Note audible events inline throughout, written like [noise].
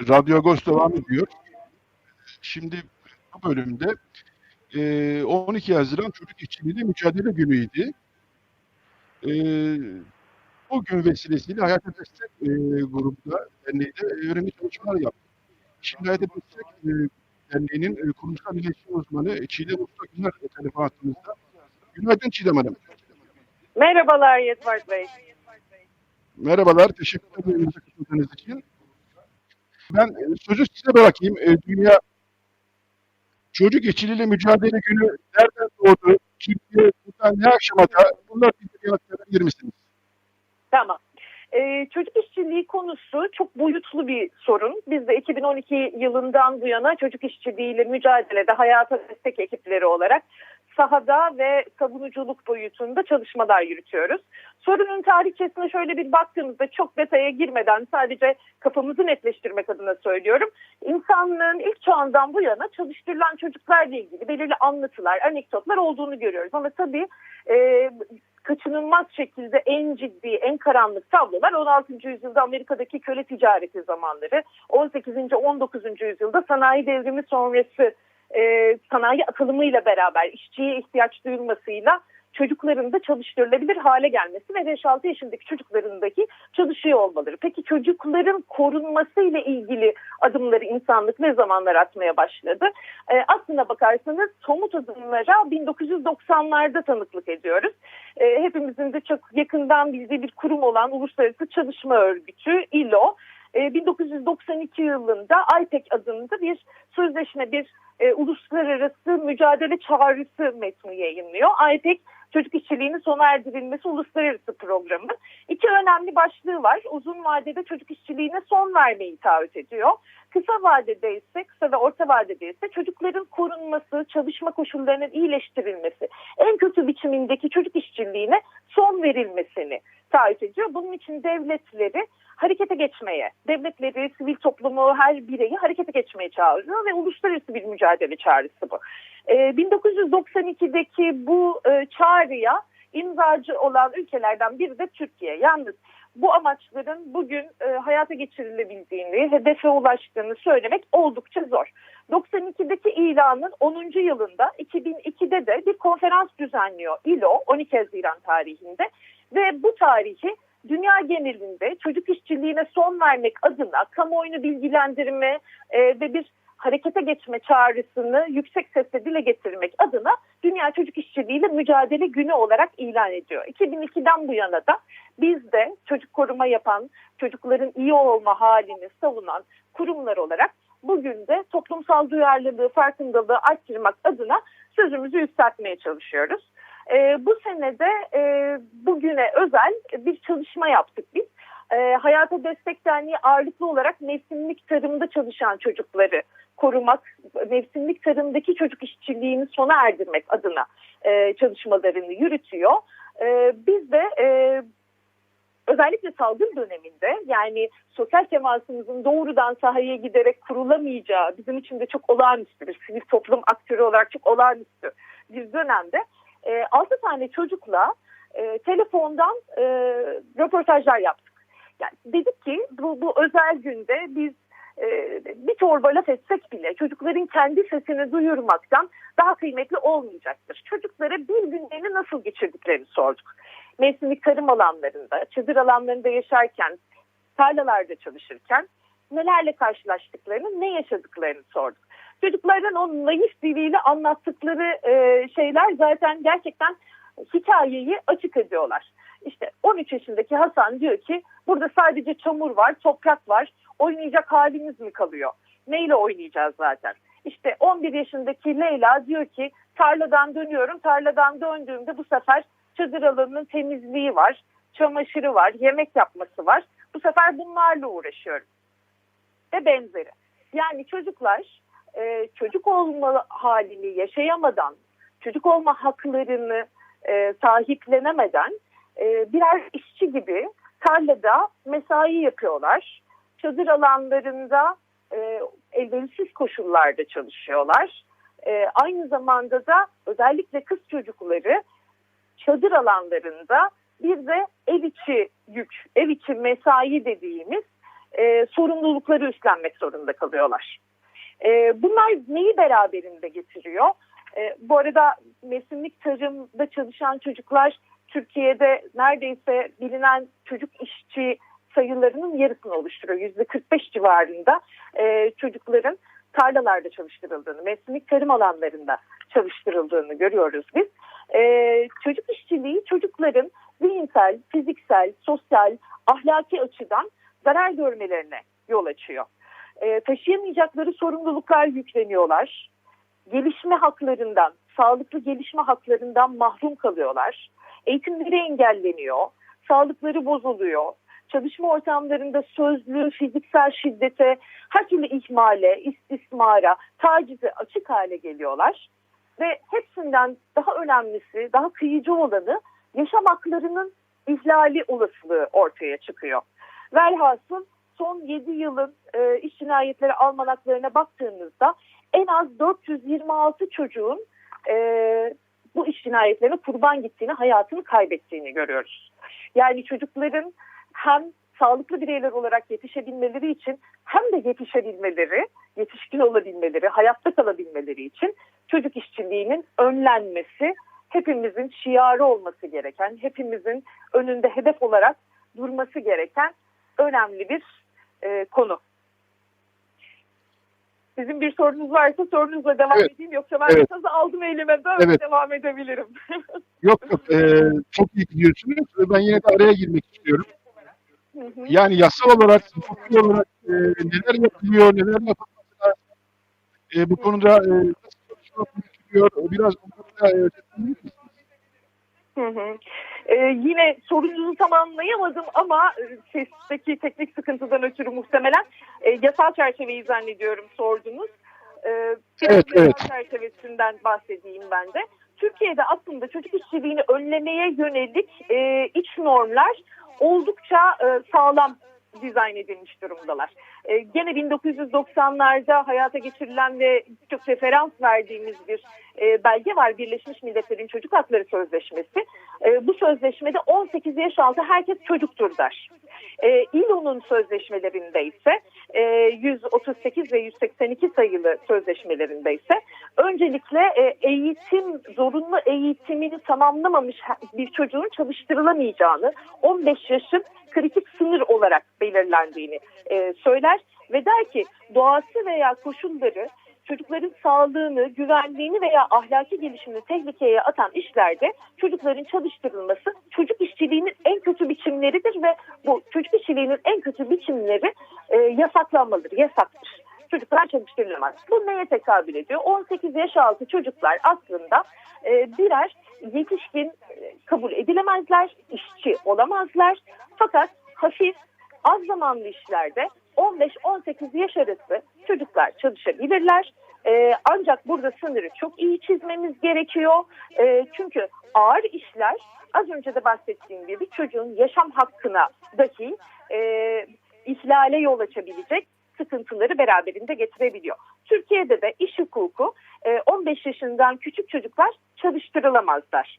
Radyo Agos devam ediyor. Şimdi bu bölümde e, 12 Haziran Çocuk İşçiliğiyle Mücadele Günü'ydü. E, bu gün vesilesiyle Hayata Destek e, grubunda derneğiyle önemli çalışmalar yaptık. Şimdi Hayata Destek e, Derneği'nin e, kurumsal iletişim uzmanı Çiğdem Usta Güner telefon hattımızda. Günaydın Çiğdem Hanım. Merhabalar Yetvar Bey. Merhabalar, teşekkür ederim katıldığınız için. Ben e, sözü size bırakayım. E, Dünya Çocuk İşçiliğiyle Mücadele Günü nereden doğdu? Türkiye buradan ne aşamada? Bunlar bir aktarabilir misiniz? Tamam. Ee, çocuk işçiliği konusu çok boyutlu bir sorun. Biz de 2012 yılından bu yana çocuk işçiliğiyle mücadelede hayata destek ekipleri olarak sahada ve savunuculuk boyutunda çalışmalar yürütüyoruz. Sorunun tarihçesine şöyle bir baktığımızda çok detaya girmeden sadece kafamızı netleştirmek adına söylüyorum. İnsanlığın ilk çağından bu yana çalıştırılan çocuklarla ilgili belirli anlatılar, anekdotlar olduğunu görüyoruz. Ama tabii e, kaçınılmaz şekilde en ciddi, en karanlık tablolar 16. yüzyılda Amerika'daki köle ticareti zamanları, 18. 19. yüzyılda sanayi devrimi sonrası e, sanayi atılımıyla beraber işçiye ihtiyaç duyulmasıyla çocukların da çalıştırılabilir hale gelmesi ve 5-6 yaşındaki çocuklarındaki çalışıyor olmaları. Peki çocukların korunması ile ilgili adımları insanlık ne zamanlar atmaya başladı? E, aslına bakarsanız somut adımlara 1990'larda tanıklık ediyoruz. E, hepimizin de çok yakından bildiği bir kurum olan Uluslararası Çalışma Örgütü ILO. 1992 yılında IPEC adında bir sözleşme, bir e, uluslararası mücadele çağrısı metni yayınlıyor. IPEC çocuk işçiliğinin sona erdirilmesi uluslararası programı. İki önemli başlığı var. Uzun vadede çocuk işçiliğine son vermeyi taahhüt ediyor. Kısa vadede ise, kısa ve orta vadede ise çocukların korunması, çalışma koşullarının iyileştirilmesi, en kötü biçimindeki çocuk işçiliğine son verilmesini taahhüt ediyor. Bunun için devletleri harekete geçmeye, devletleri, sivil toplumu, her bireyi harekete geçmeye çağırıyor ve uluslararası bir mücadele çağrısı bu. Ee, 1992'deki bu e, çağrıya imzacı olan ülkelerden biri de Türkiye. Yalnız bu amaçların bugün e, hayata geçirilebildiğini, hedefe ulaştığını söylemek oldukça zor. 92'deki ilanın 10. yılında 2002'de de bir konferans düzenliyor ILO 12 Haziran tarihinde ve bu tarihi dünya genelinde çocuk işçiliğine son vermek adına kamuoyunu bilgilendirme e, ve bir harekete geçme çağrısını yüksek sesle dile getirmek adına Dünya Çocuk İşçiliğiyle Mücadele Günü olarak ilan ediyor. 2002'den bu yana da biz de çocuk koruma yapan, çocukların iyi olma halini savunan kurumlar olarak bugün de toplumsal duyarlılığı, farkındalığı arttırmak adına sözümüzü yükseltmeye çalışıyoruz. E, bu senede e, bugüne özel bir çalışma yaptık biz. E, Hayata Destek Derneği ağırlıklı olarak mevsimlik tarımda çalışan çocukları korumak, mevsimlik tarımdaki çocuk işçiliğini sona erdirmek adına e, çalışmalarını yürütüyor. E, biz de e, özellikle salgın döneminde yani sosyal temasımızın doğrudan sahaya giderek kurulamayacağı bizim için de çok olağanüstü bir sivil toplum aktörü olarak çok olağanüstü bir dönemde e, 6 tane çocukla e, telefondan e, röportajlar yaptık. Yani dedik ki bu, bu özel günde biz e, bir torba laf etsek bile çocukların kendi sesini duyurmaktan daha kıymetli olmayacaktır. Çocuklara bir günlerini nasıl geçirdiklerini sorduk. Mevsimlik tarım alanlarında, çadır alanlarında yaşarken, tarlalarda çalışırken nelerle karşılaştıklarını, ne yaşadıklarını sorduk. Çocukların o naif diliyle anlattıkları e, şeyler zaten gerçekten hikayeyi açık ediyorlar. İşte 13 yaşındaki Hasan diyor ki burada sadece çamur var, toprak var, oynayacak halimiz mi kalıyor? Neyle oynayacağız zaten? İşte 11 yaşındaki Leyla diyor ki tarladan dönüyorum, tarladan döndüğümde bu sefer çadır alanının temizliği var, çamaşırı var, yemek yapması var. Bu sefer bunlarla uğraşıyorum. Ve benzeri. Yani çocuklar e, çocuk olma halini yaşayamadan, çocuk olma haklarını e, sahiplenemeden e, birer işçi gibi tarlada mesai yapıyorlar. Çadır alanlarında e, elverişsiz koşullarda çalışıyorlar. E, aynı zamanda da özellikle kız çocukları çadır alanlarında bir de ev içi yük, ev içi mesai dediğimiz e, sorumlulukları üstlenmek zorunda kalıyorlar. E, bunlar neyi beraberinde getiriyor? E, bu arada mevsimlik tarımda çalışan çocuklar Türkiye'de neredeyse bilinen çocuk işçi sayılarının yarısını oluşturuyor. Yüzde 45 civarında e, çocukların tarlalarda çalıştırıldığını, mevsimlik tarım alanlarında çalıştırıldığını görüyoruz biz. E, çocuk işçiliği çocukların zihinsel, fiziksel, sosyal, ahlaki açıdan zarar görmelerine yol açıyor. E, taşıyamayacakları sorumluluklar yükleniyorlar. Gelişme haklarından, sağlıklı gelişme haklarından mahrum kalıyorlar. Eğitimleri engelleniyor, sağlıkları bozuluyor. Çalışma ortamlarında sözlü, fiziksel şiddete, her türlü ihmale, istismara, tacize açık hale geliyorlar. Ve hepsinden daha önemlisi, daha kıyıcı olanı yaşam haklarının ihlali olasılığı ortaya çıkıyor. Velhasıl son 7 yılın e, iş cinayetleri almanaklarına baktığımızda en az 426 çocuğun e, bu iş cinayetlerine kurban gittiğini, hayatını kaybettiğini görüyoruz. Yani çocukların hem sağlıklı bireyler olarak yetişebilmeleri için hem de yetişebilmeleri, yetişkin olabilmeleri, hayatta kalabilmeleri için çocuk işçiliğinin önlenmesi hepimizin şiarı olması gereken, hepimizin önünde hedef olarak durması gereken önemli bir e, konu. Sizin bir sorunuz varsa sorunuzla devam Evet. edeyim yoksa ben Evet. sazı aldım elime böyle Evet. devam edebilirim. [laughs] Yok yok e, çok iyi gidiyorsunuz. Ben yine de araya girmek istiyorum. Hı hı. Yani yasal olarak, hukuki olarak e, neler yapılıyor, neler yapılması lazım? E, bu konuda e, nasıl çalışmalar yürütülüyor? Biraz onları da e? Hı hı. Ee, yine sorunuzu tamamlayamadım ama e, sesteki teknik sıkıntıdan ötürü muhtemelen e, yasal çerçeveyi zannediyorum sordunuz. Ee, biraz Evet, yasal evet. çerçevesinden bahsedeyim ben de. Türkiye'de aslında çocuk işçiliğini önlemeye yönelik e, iç normlar oldukça e, sağlam dizayn edilmiş durumdalar. E, gene 1990'larda hayata geçirilen ve çok referans verdiğimiz bir e, belge var. Birleşmiş Milletler'in Çocuk Hakları Sözleşmesi. E, bu sözleşmede 18 yaş altı herkes çocuktur der. E, İLO'nun sözleşmelerinde ise e, 138 ve 182 sayılı sözleşmelerinde ise öncelikle e, eğitim, zorunlu eğitimini tamamlamamış bir çocuğun çalıştırılamayacağını 15 yaşın kritik sınır olarak belirlendiğini e, söyler ve der ki doğası veya koşulları çocukların sağlığını, güvenliğini veya ahlaki gelişimini tehlikeye atan işlerde çocukların çalıştırılması çocuk işçiliğinin en kötü biçimleridir ve bu çocuk işçiliğinin en kötü biçimleri e, yasaklanmalıdır, yasaktır. Çocuklar çalıştırılamaz. Bu neye tekabül ediyor? 18 yaş altı çocuklar aslında e, birer yetişkin e, kabul edilemezler, işçi olamazlar. Fakat hafif, az zamanlı işlerde 15-18 yaş arası çocuklar çalışabilirler. Ee, ancak burada sınırı çok iyi çizmemiz gerekiyor. Ee, çünkü ağır işler az önce de bahsettiğim gibi çocuğun yaşam hakkına dahi e, ihlale yol açabilecek sıkıntıları beraberinde getirebiliyor. Türkiye'de de iş hukuku e, 15 yaşından küçük çocuklar çalıştırılamazlar.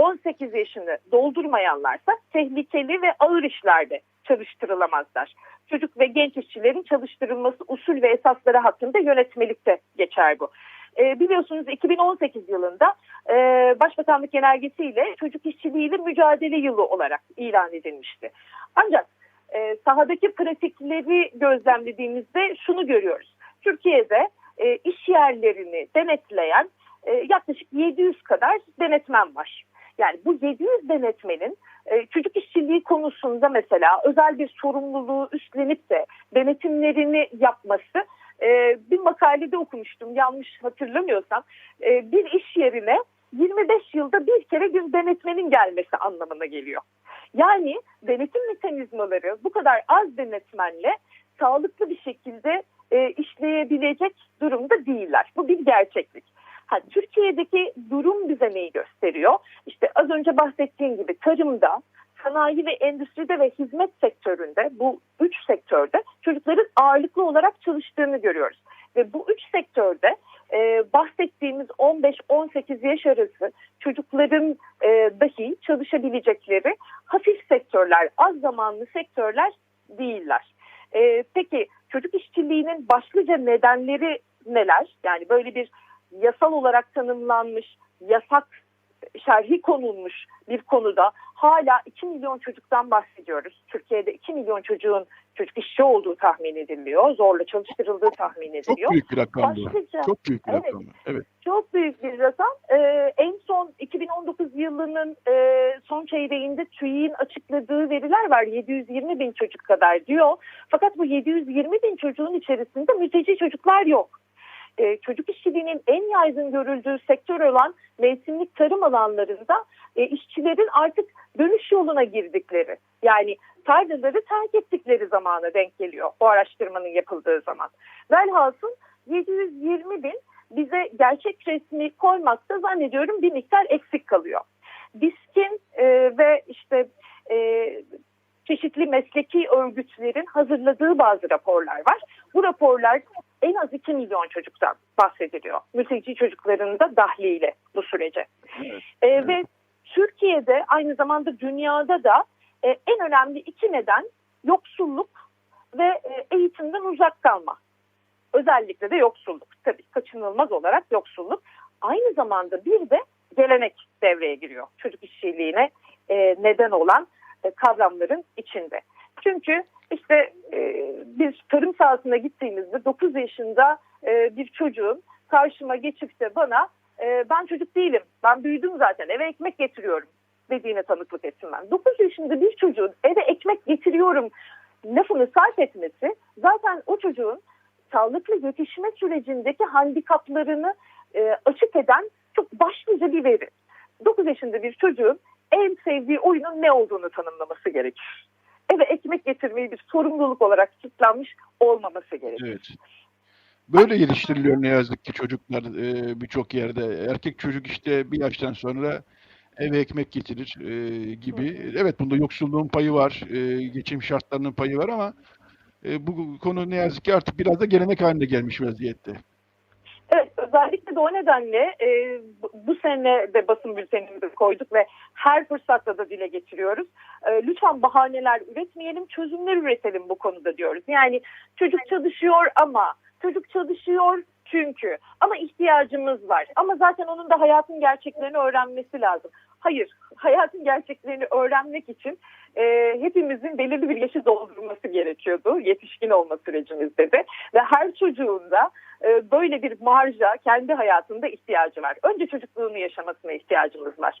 18 yaşını doldurmayanlarsa tehlikeli ve ağır işlerde çalıştırılamazlar. Çocuk ve genç işçilerin çalıştırılması usul ve esasları hakkında yönetmelikte geçer bu. E, biliyorsunuz 2018 yılında e, Başbakanlık genelgesiyle çocuk işçiliğiyle mücadele yılı olarak ilan edilmişti. Ancak e, sahadaki pratikleri gözlemlediğimizde şunu görüyoruz. Türkiye'de e, iş yerlerini denetleyen e, yaklaşık 700 kadar denetmen var. Yani bu 700 denetmenin e, çocuk işçiliği konusunda mesela özel bir sorumluluğu üstlenip de denetimlerini yapması e, bir makalede okumuştum yanlış hatırlamıyorsam e, bir iş yerine 25 yılda bir kere bir denetmenin gelmesi anlamına geliyor. Yani denetim mekanizmaları bu kadar az denetmenle sağlıklı bir şekilde işleyebilecek durumda değiller. Bu bir gerçeklik. Ha, Türkiye'deki durum bize neyi gösteriyor? İşte az önce bahsettiğim gibi tarımda, sanayi ve endüstride ve hizmet sektöründe bu üç sektörde çocukların ağırlıklı olarak çalıştığını görüyoruz. Ve bu üç sektörde e, bahsettiğimiz 15-18 yaş arası çocukların e, dahi çalışabilecekleri hafif sektörler, az zamanlı sektörler değiller. E, peki çocuk işçiliğinin başlıca nedenleri neler? Yani böyle bir yasal olarak tanımlanmış, yasak şerhi konulmuş bir konuda hala 2 milyon çocuktan bahsediyoruz. Türkiye'de 2 milyon çocuğun çocuk işçi olduğu tahmin ediliyor. Zorla çalıştırıldığı tahmin Çok ediliyor. büyük bir rakam bu. Başlıca Çok büyük bir Evet. rakam. Evet. çok büyük bir rakam. Ee, en son 2019 yılının e, son çeyreğinde TÜİ'nin açıkladığı veriler var. 720 bin çocuk kadar diyor. Fakat bu 720 bin çocuğun içerisinde mülteci çocuklar yok. Ee, çocuk işçiliğinin en yaygın görüldüğü sektör olan mevsimlik tarım alanlarında e, işçilerin artık dönüş yoluna girdikleri yani tarlaları terk ettikleri zamana denk geliyor bu araştırmanın yapıldığı zaman. Velhasıl 720 bin bize gerçek resmi koymakta zannediyorum bir miktar eksik kalıyor. BİSK'in e, ve işte e, çeşitli mesleki örgütlerin hazırladığı bazı raporlar var. Bu raporlar en az 2 milyon çocuktan bahsediliyor. Mülteci çocukların da dahliyle bu sürece. Evet. E, Ve Türkiye'de aynı zamanda dünyada da e, en önemli iki neden yoksulluk ve e, eğitimden uzak kalma. Özellikle de yoksulluk. Tabii kaçınılmaz olarak yoksulluk. Aynı zamanda bir de gelenek devreye giriyor. Çocuk işçiliğine e, neden olan e, kavramların içinde. Çünkü işte e, biz tarım sahasına gittiğimizde 9 yaşında e, bir çocuğun karşıma geçip de bana e, ben çocuk değilim, ben büyüdüm zaten eve ekmek getiriyorum dediğine tanıklık ettim ben. 9 yaşında bir çocuğun eve ekmek getiriyorum lafını sarf etmesi zaten o çocuğun sağlıklı yetişme sürecindeki handikaplarını e, açık eden çok başlıca bir veri. 9 yaşında bir çocuğun en sevdiği oyunun ne olduğunu tanımlaması gerekir. Eve ekmek getirmeyi bir sorumluluk olarak kitlenmiş olmaması gerekir. Evet. Böyle geliştiriliyor ne yazık ki çocuklar e, birçok yerde. Erkek çocuk işte bir yaştan sonra eve ekmek getirir e, gibi. Evet bunda yoksulluğun payı var, e, geçim şartlarının payı var ama e, bu konu ne yazık ki artık biraz da gelenek haline gelmiş vaziyette. Evet özellikle de o nedenle e, bu- sene de basın bültenimizi koyduk ve her fırsatta da dile getiriyoruz. E, lütfen bahaneler üretmeyelim, çözümler üretelim bu konuda diyoruz. Yani çocuk çalışıyor ama çocuk çalışıyor çünkü ama ihtiyacımız var. Ama zaten onun da hayatın gerçeklerini öğrenmesi lazım. Hayır, hayatın gerçeklerini öğrenmek için e, hepimizin belirli bir yaşı doldurması gerekiyordu yetişkin olma sürecimizde de. Ve her çocuğun da e, böyle bir marja kendi hayatında ihtiyacı var. Önce çocukluğunu yaşamasına ihtiyacımız var.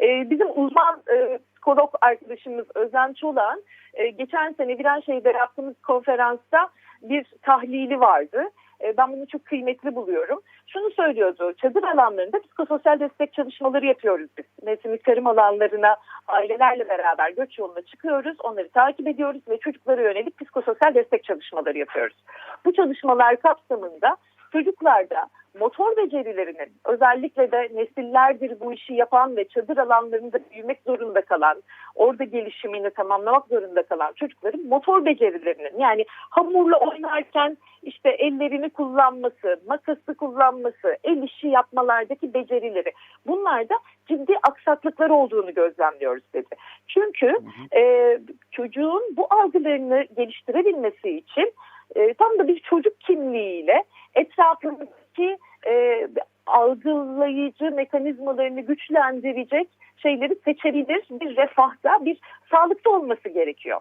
E, bizim uzman e, psikolog arkadaşımız Özen Çolak'ın e, geçen sene Viranşehir'de yaptığımız konferansta bir tahlili vardı. E, ben bunu çok kıymetli buluyorum. Şunu söylüyordu, çadır alanlarında psikososyal destek çalışmaları yapıyoruz biz. Mevsimlik tarım alanlarına ailelerle beraber göç yoluna çıkıyoruz, onları takip ediyoruz ve çocuklara yönelik psikososyal destek çalışmaları yapıyoruz. Bu çalışmalar kapsamında çocuklarda motor becerilerinin özellikle de nesillerdir bu işi yapan ve çadır alanlarında büyümek zorunda kalan, orada gelişimini tamamlamak zorunda kalan çocukların motor becerilerinin yani hamurla oynarken işte ellerini kullanması, makası kullanması, el işi yapmalardaki becerileri bunlarda ciddi aksaklıklar olduğunu gözlemliyoruz dedi. Çünkü e, çocuğun bu algılarını geliştirebilmesi için e, tam da bir çocuk kimliğiyle etrafındaki e, algılayıcı mekanizmalarını güçlendirecek şeyleri seçebilir, bir refahta, bir sağlıkta olması gerekiyor.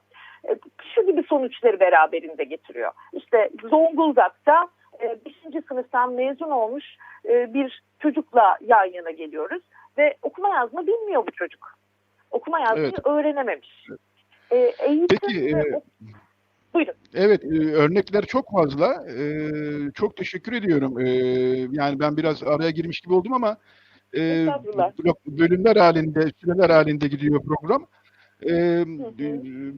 E, şu gibi sonuçları beraberinde getiriyor. İşte Zonguldak'ta 5. sınıftan mezun olmuş e, bir çocukla yan yana geliyoruz ve okuma yazma bilmiyor bu çocuk. Okuma yazmayı Evet. öğrenememiş. E, eğitim Peki, ve e, Buyurun. Evet, e, örnekler çok fazla. E, çok teşekkür ediyorum. E, yani ben biraz araya girmiş gibi oldum ama e, bölümler halinde, süreler halinde gidiyor program. E, e,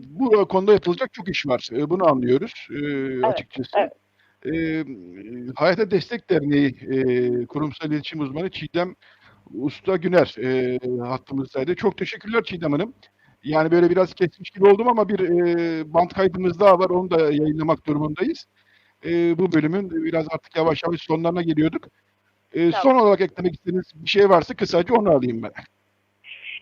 bu konuda yapılacak çok iş var. E, bunu anlıyoruz e, açıkçası. evet. E, Hayata Destek Derneği e, kurumsal iletişim uzmanı Çiğdem Usta Güner e, hattımızdaydı. Çok teşekkürler Çiğdem Hanım. Yani böyle biraz kesmiş gibi oldum ama bir e, band kaydımız daha var. Onu da yayınlamak durumundayız. E, bu bölümün biraz artık yavaş yavaş sonlarına geliyorduk. E, Tamam. Son olarak eklemek istediğiniz bir şey varsa kısaca onu alayım ben.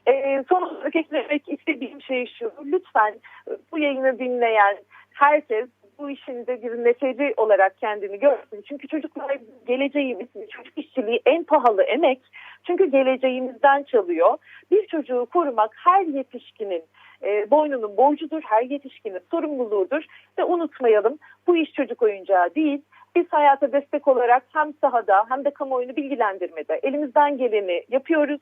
Ee, son olarak eklemek istediğim şey şu. Lütfen e, bu yayını dinleyen herkes bu işin de bir neşeci olarak kendini görsün. Çünkü çocuklar geleceğimiz, çocuk işçiliği en pahalı emek. Çünkü geleceğimizden çalıyor. Bir çocuğu korumak her yetişkinin e, boynunun borcudur, her yetişkinin sorumluluğudur. Ve unutmayalım bu iş çocuk oyuncağı değil. Biz hayata destek olarak hem sahada hem de kamuoyunu bilgilendirmede elimizden geleni yapıyoruz.